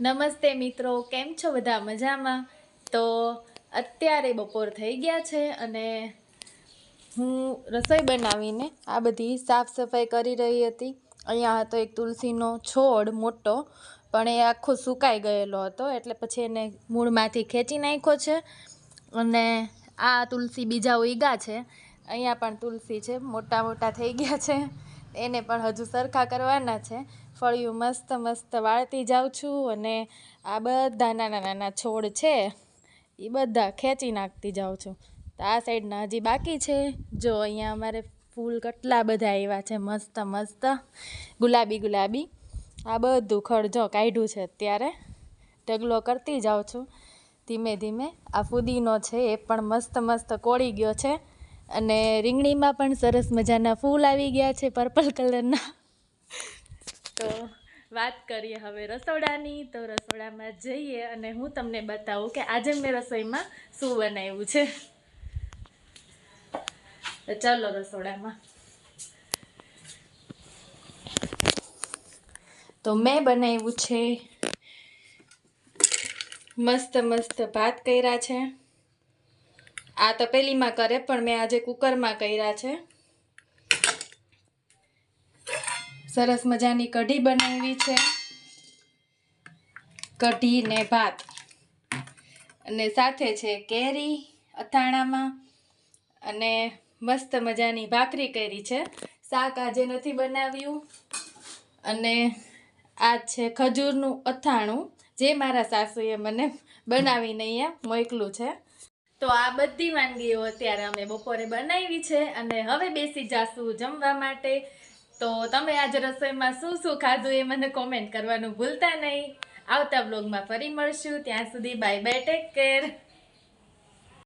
નમસ્તે મિત્રો, કેમ છો બધા મજામાં? તો અત્યારે બપોર થઈ ગયા છે અને હું રસોઈ બનાવીને આ બધી સાફ સફાઈ કરી રહી હતી. અહીંયા હતો એક તુલસીનો છોડ મોટો, પણ એ આખો સુકાઈ ગયેલો હતો, એટલે પછી એને મૂળમાંથી ખેંચી નાખ્યો છે. અને આ તુલસી બીજા ઉગ્યા છે. અહીંયા પણ તુલસી છે મોટા મોટા થઈ ગયા છે. એને પણ હજુ સરખા કરવાના છે. ફળિયું મસ્ત મસ્ત વાળતી જાઉં છું અને આ બધા નાના નાના છોડ છે એ બધા ખેંચી નાખતી જાઉં છું. તો આ સાઈડના હજી બાકી છે. જો અહીંયા અમારે ફૂલ કેટલા બધા આવ્યા છે, મસ્ત મસ્ત. ગુલાબી ગુલાબી. આ બધું ખડ જો કાઢ્યું છે અત્યારે. ઢગલો કરતી જાઉં છું. ધીમે ધીમે આ ફુદીનો છે, એ પણ મસ્ત મસ્ત કોળી ગયો છે. અને રીંગણીમાં પણ સરસ મજાના ફૂલ આવી ગયા છે પર્પલ કલરના તો વાત કરીએ હવે રસોડાની. તો રસોડામાં જઈએ અને હું તમને બતાવું કે આજે મેં રસોઈમાં શું બનાવ્યું છે. ચાલો રસોડામાં. તો મેં બનાવ્યું છે. મસ્ત મસ્ત ભાત કર્યા છે. આ તપેલીમાં કરે, પણ મેં આજે કુકરમાં કર્યા છે. સરસ મજાની કઢી બનાવી છે. કઢી ને ભાત. અને સાથે છે કેરી અથાણામાં. અને મસ્ત મજાની ભાખરી કરી છે. શાક આજે નથી બનાવ્યું. અને આ છે ખજૂરનું અથાણું, જે મારા સાસુએ મને બનાવીને અહીંયા મોકલું છે. તો આ બધી વાનગીઓ અત્યારે અમે બપોરે બનાવી છે અને હવે બેસી જાશું જમવા માટે. તો તમે આજે રસોઈમાં શું શું ખાધું એ મને કોમેન્ટ કરવાનું ભૂલતા નહીં. આવતા બ્લોગમાં ફરી મળશું. ત્યાં સુધી બાય બાય ટેક કેર